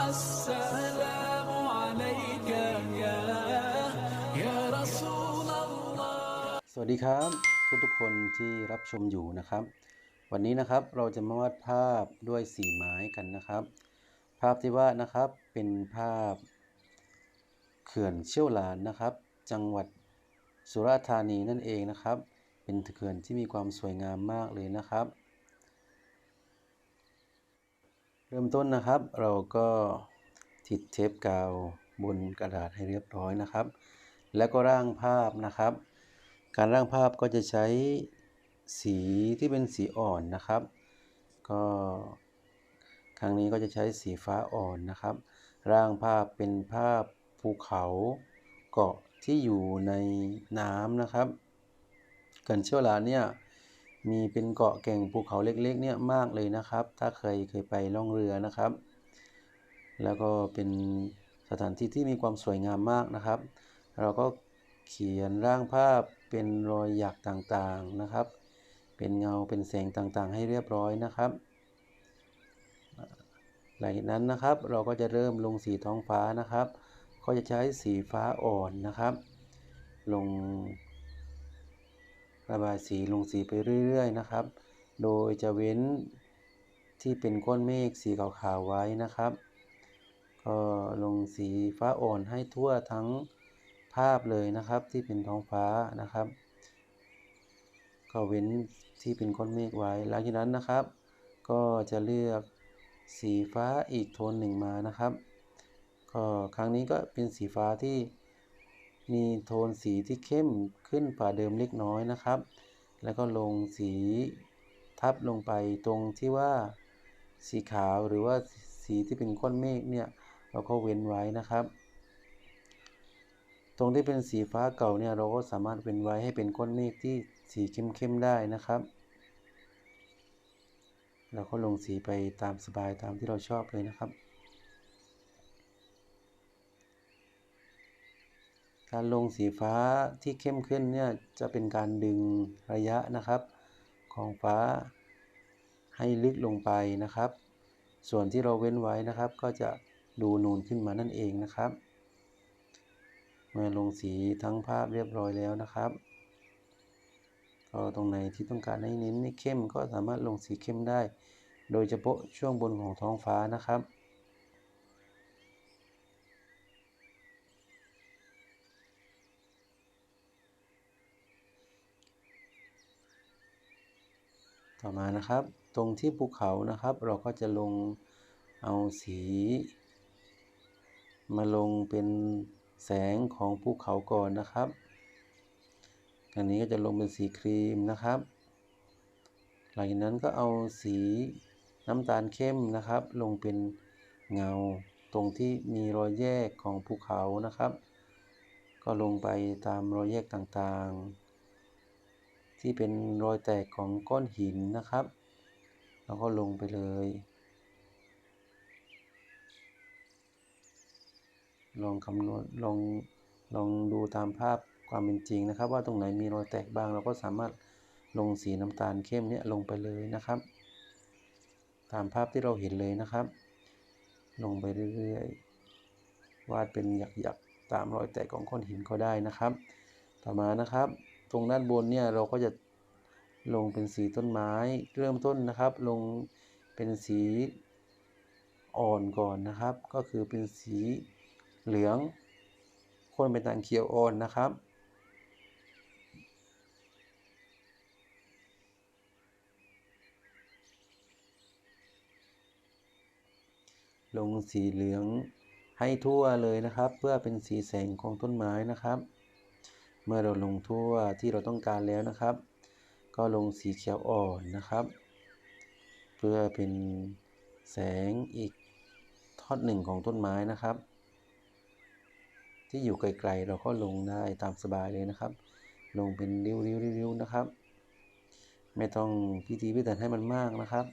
السلام عليك يا يا رسول الله สวัสดีครับทุกทุกๆคนที่รับชมอยู่นะครับ วันนี้นะครับเราจะมาวาดภาพด้วยสีไม้กันนะครับ ภาพที่วาดนะครับเป็นภาพเขื่อนเชี่ยวหลานนะครับ จังหวัดสุราษฎร์ธานีนั่นเองนะครับ เป็นเขื่อนที่มีความสวยงามมากเลยนะครับ เริ่มต้นนะครับ เราก็ติดเทปกาวบนกระดาษให้เรียบร้อยนะครับ แล้วก็ร่างภาพนะครับ การร่างภาพก็จะใช้สีที่เป็นสีอ่อนนะครับ ก็ครั้งนี้ก็จะใช้สีฟ้าอ่อนนะครับ ร่างภาพเป็นภาพภูเขาเกาะที่อยู่ในน้ำนะครับเขื่อนเชี่ยวลาเนี่ย มีเป็นเกาะแก่งภูเขาเล็กๆเนี่ยมากเลยนะครับ ถ้าเคยเคยไปล่องเรือนะครับ แล้วก็เป็นสถานที่ที่มีความสวยงามมากนะครับ เราก็เขียนร่างภาพเป็นรอยหยักต่างๆนะครับ เป็นเงาเป็นแสงต่างๆ ให้เรียบร้อยนะครับ หลังจากนั้นนะครับเราก็จะเริ่มลงสีท้องฟ้านะครับ ก็จะใช้สีฟ้าอ่อนนะครับ ลง ระบายสีลงสีไปเรื่อยๆนะครับ โดยจะเว้นที่เป็นก้อนเมฆสีขาวๆไว้นะครับ ก็ลงสีฟ้าอ่อนให้ทั่วทั้งภาพเลยนะครับ ที่เป็นท้องฟ้านะครับ ก็เว้นที่เป็นก้อนเมฆไว้ หลังจากนั้นนะครับ ก็จะเลือกสีฟ้าอีกโทนหนึ่งมานะครับ ก็ครั้งนี้ก็เป็นสีฟ้าที่ มีโทนสีที่เข้มขึ้นกว่าเดิมเล็กน้อยนะครับ แล้วก็ลงสีทับลงไปตรงที่ว่าสีขาวหรือว่าสีที่เป็นก้อนเมฆเนี่ยเราก็เว้นไว้นะครับ ตรงที่เป็นสีฟ้าเก่าเนี่ยเราก็สามารถเว้นไว้ให้เป็นก้อนเมฆที่สีเข้มๆได้นะครับ เราก็ลงสีไปตามสบายตามที่เราชอบเลยนะครับ การลงสีฟ้าที่เข้มขึ้นเนี่ยจะเป็นการดึงระยะนะครับ ของฟ้าให้ลึกลงไปนะครับ ส่วนที่เราเว้นไว้นะครับ ก็จะดูนูนขึ้นมานั่นเองนะครับ เมื่อลงสีทั้งภาพเรียบร้อยแล้วนะครับ ก็ตรงไหนที่ต้องการให้เน้นให้เข้มก็สามารถลงสีเข้มได้ โดยเฉพาะช่วงบนของท้องฟ้านะครับ มานะครับ ตรงที่ภูเขานะครับ เราก็จะลงเอาสี มาลงเป็นแสงของภูเขาก่อนนะครับ อันนี้ก็จะลงเป็นสีครีมนะครับ หลังจากนั้นก็เอาสีน้ำตาลเข้มนะครับ ลงเป็นเงาตรงที่มีรอยแยกของภูเขานะครับ ก็ลงไปตามรอยแยกต่างๆ ที่เป็นรอยแตกของก้อนหินนะครับ แล้วก็ลงไปเลย ลองคำนวณลองลองดูตามภาพความเป็นจริงนะครับ ว่าตรงไหนมีรอยแตกบ้างเราก็สามารถลงสีน้ำตาลเข้มเนี่ยลงไปเลยนะครับ ตามภาพที่เราเห็นเลยนะครับ ลงไปเรื่อยๆวาดเป็นหยักๆตามรอยแตกของก้อนหินก็ได้นะครับ ต่อมานะครับ ตรงด้านบนเนี่ยเราก็จะลงเป็นสีต้นไม้เริ่มต้นนะครับ ลงเป็นสีอ่อนก่อนนะครับ ก็คือเป็นสีเหลืองคนเป็นทางเขียวอ่อนนะครับ ลงสีเหลืองให้ทั่วเลยนะครับ เพื่อเป็นสีแสงของต้นไม้นะครับ เมื่อเราลงทั่วที่เราต้องการแล้วนะครับ ก็ลงสีเขียวอ่อนนะครับ เพื่อเป็นแสงอีกทอดหนึ่งของต้นไม้นะครับ ที่อยู่ไกลๆเราก็ลงได้ตามสบายเลยนะครับ ลงเป็นริ้วๆๆนะครับ ไม่ต้องพิธีพิถันให้มันมากนะครับ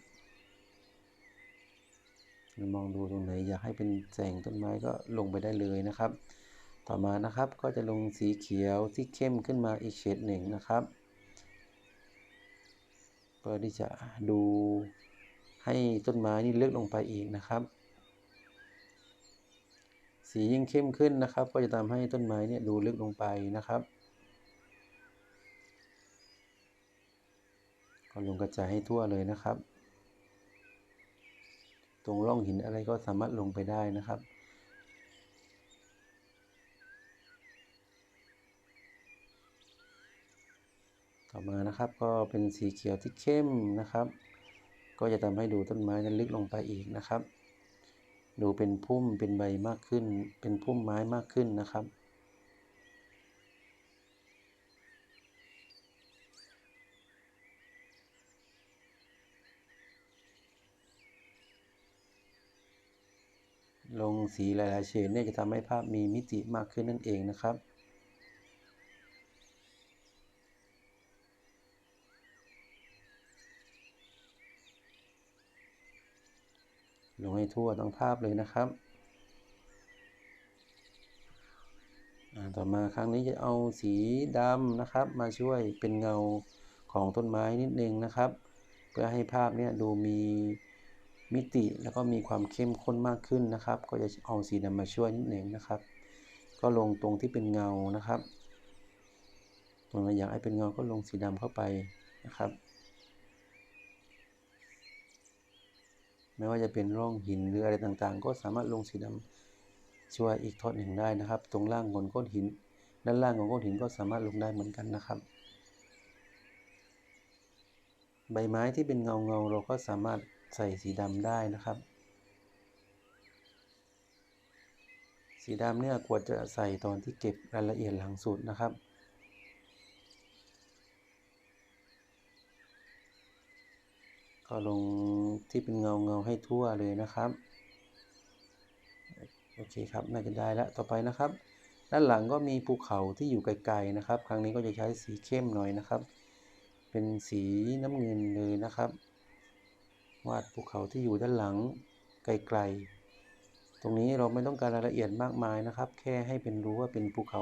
มองดูตรงไหนอยากให้เป็นแสงต้นไม้ก็ลงไปได้เลยนะครับ ต่อมานะครับก็จะลงสีเขียวที่เข้มขึ้นมาอีกเฉดหนึ่งนะครับเพื่อที่จะดูให้ต้นไม้นี่ลึกลงไปอีกนะครับ สียิ่งเข้มขึ้นนะครับ ก็จะทำให้ต้นไม้เนี่ยดูลึกลงไปนะครับ ก็ลงกระจายให้ทั่วเลยนะครับ ตรงร่องหินอะไรก็สามารถลงไปได้นะครับ อมานะครับ ก็เป็นสีเขียวที่เข้มนะครับ ก็จะทำให้ดูต้นไม้นั้นลึกลงไปอีกนะครับ ดูเป็นพุ่มเป็นใบมากขึ้น เป็นพุ่มไม้มากขึ้นนะครับลงสีหลายๆเฉดเนี่ยจะทำให้ภาพมีมิติมากขึ้นนั่นเองนะครับ ลงให้ทั่วทั้งภาพเลยนะครับ ต่อมาครั้งนี้จะเอาสีดำนะครับ มาช่วยเป็นเงาของต้นไม้นิดนึงนะครับ เพื่อให้ภาพเนี่ยดูมีมิติแล้วก็มีความเข้มข้นมากขึ้นนะครับ ก็จะเอาสีดำมาช่วยนิดหนึ่งนะครับ ก็ลงตรงที่เป็นเงานะครับตรงไหนอยากให้เป็นเงาก็ลงสีดำเข้าไปนะครับ ไม่ว่าจะเป็นร่องหินหรืออะไรต่างๆ ก็สามารถลงสีดำช่วยอีกทอดหนึ่งได้นะครับ ตรงล่างของก้อนหิน ด้านล่างของก้อนหินก็สามารถลงได้เหมือนกันนะครับ ใบไม้ที่เป็นเงาเงาเราก็สามารถใส่สีดำได้นะครับ สีดำเนี่ยควรจะใส่ตอนที่เก็บรายละเอียดหลังสุดนะครับ ก็ลงที่เป็นเงาเงาให้ทั่วเลยนะครับ โอเคครับน่าจะได้แล้วต่อไปนะครับ ด้านหลังก็มีภูเขาที่อยู่ไกลๆนะครับ ครั้งนี้ก็จะใช้สีเข้มหน่อยนะครับ เป็นสีน้ำเงินเลยนะครับ วาดภูเขาที่อยู่ด้านหลังไกลๆ ตรงนี้เราไม่ต้องการรายละเอียดมากมายนะครับ แค่ให้เป็นรู้ว่าเป็นภูเขา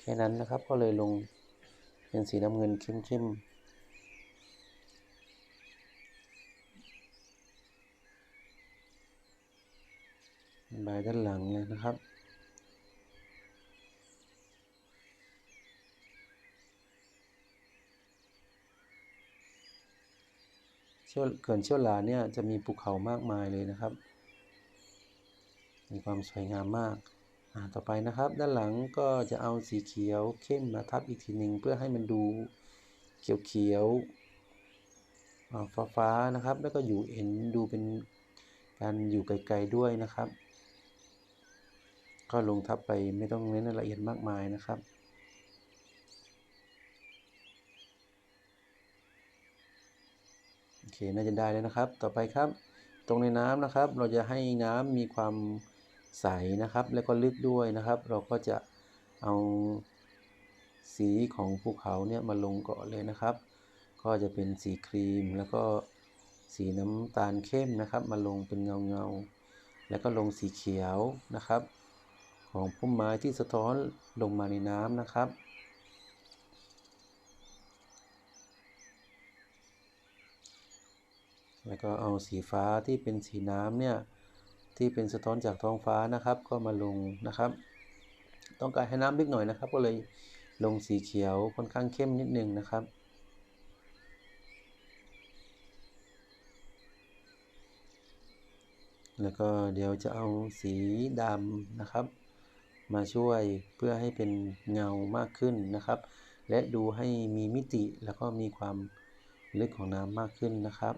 แค่นั้นนะครับ ก็เลยลงเป็นสีน้ำเงินเข้มๆ ใบด้านหลังเลยนะครับ เชี่ยวเขื่อนเชี่ยวหลาเนี่ยจะมีภูเขามากมายเลยนะครับ มีความสวยงามมากอ่าต่อไปนะครับ ด้านหลังก็จะเอาสีเขียวเข้มมาทับอีกทีหนึ่งเพื่อให้มันดูเขียวเขียวฟ้าฟ้าๆนะครับ แล้วก็อยู่เห็นดูเป็นการอยู่ไกลๆด้วยนะครับ ก็ลงทับไปไม่ต้องเน้นละเอียดมากมายนะครับ โอเค น่าจะได้แล้วนะครับ ต่อไปครับ ตรงในน้ำนะครับ เราจะให้น้ำมีความใสนะครับ แล้วก็ลึกด้วยนะครับ เราก็จะเอาสีของภูเขาเนี่ยมาลงก่อนเลยนะครับ ก็จะเป็นสีครีมแล้วก็สีน้ำตาลเข้มนะครับ มาลงเป็นเงาเงาแล้วก็ลงสีเขียวนะครับ ของพุ่มไม้ที่สะท้อนลงมาในน้ำนะครับ แล้วก็เอาสีฟ้าที่เป็นสีน้ำเนี่ยที่เป็นสะท้อนจากท้องฟ้านะครับ ก็มาลงนะครับ ต้องการให้น้ำลึกหน่อยนะครับ ก็เลยลงสีเขียวค่อนข้างเข้มนิดนึงนะครับแล้วก็เดี๋ยวจะเอาสีดำนะครับ มาช่วยเพื่อให้เป็นเงามากขึ้นนะครับ และดูให้มีมิติแล้วก็มีความลึกของน้ำมากขึ้นนะครับ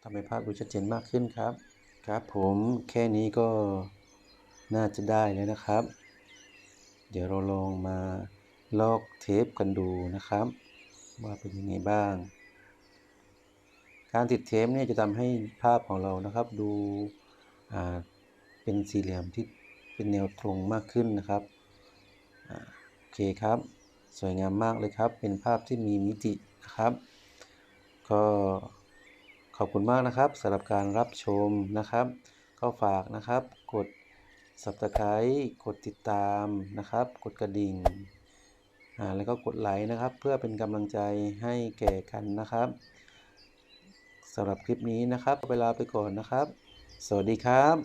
ทำให้ภาพดูชัดเจนมากขึ้นครับ ครับผมแค่นี้ก็น่าจะได้แล้วนะครับ เดี๋ยวเราลองมาลอกเทปกันดูนะครับ ว่าเป็นยังไงบ้าง การติดเทปเนี่ยจะทำให้ภาพของเรานะครับ ดู เป็นสี่เหลี่ยมที่เป็นแนวตรงมากขึ้นนะครับโอเคครับ สวยงามมากเลยครับ เป็นภาพที่มีมิตินะครับ ก็ขอบคุณมากนะครับสำหรับการรับชมนะครับ ก็ฝากนะครับ กด subscribe กดติดตามนะครับ กดกระดิ่งอ่าแล้วก็กดไลค์นะครับ เพื่อเป็นกำลังใจให้แก่กันนะครับสำหรับคลิปนี้นะครับเวลาไปก่อนนะครับ สวัสดีครับ